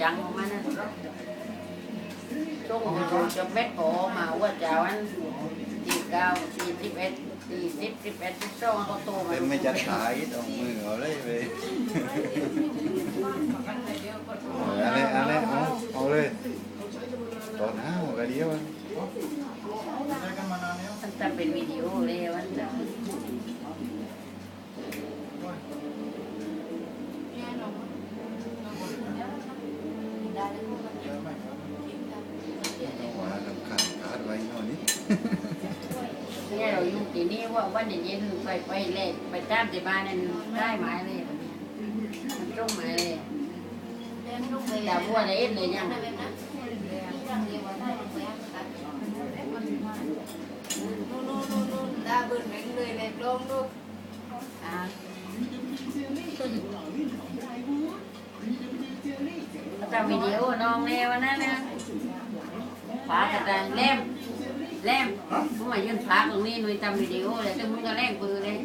จังของมันนะช่วงของเราจะเม็ดโผมาว่าจะวันที่เก้าสี่สิบเอ็ดสี่สิบสิบเอ็ดสิบสองเขาโตมาเป็นไม่จัดขายเอามือเอาเลยไปเอออันนี้อันนี้เอาเอาเลยตอนห้าก็เดียวมันจะเป็นวิดีโอเลยวันจะ ว่าสำคัญขาดไว้หน่อยนี้ เนี่ยเราอยู่ที่นี่ว่าวันเย็นๆไปไปเลยไปตามที่บ้านนั่นได้หมายเลยมันตรงหมายเลยแต่บัวเลยเอ็ดเลยยังดาบึนแม่งเลยเล็กลงลูกอ่าทำวิดีโอน้องแล้วนะนะฝากระดังเล่ม เล่มมึงมายืนฝากตรงนี้หนุ่ยทำวิดีโอเลยแต่มึงก็แรงปืนเลย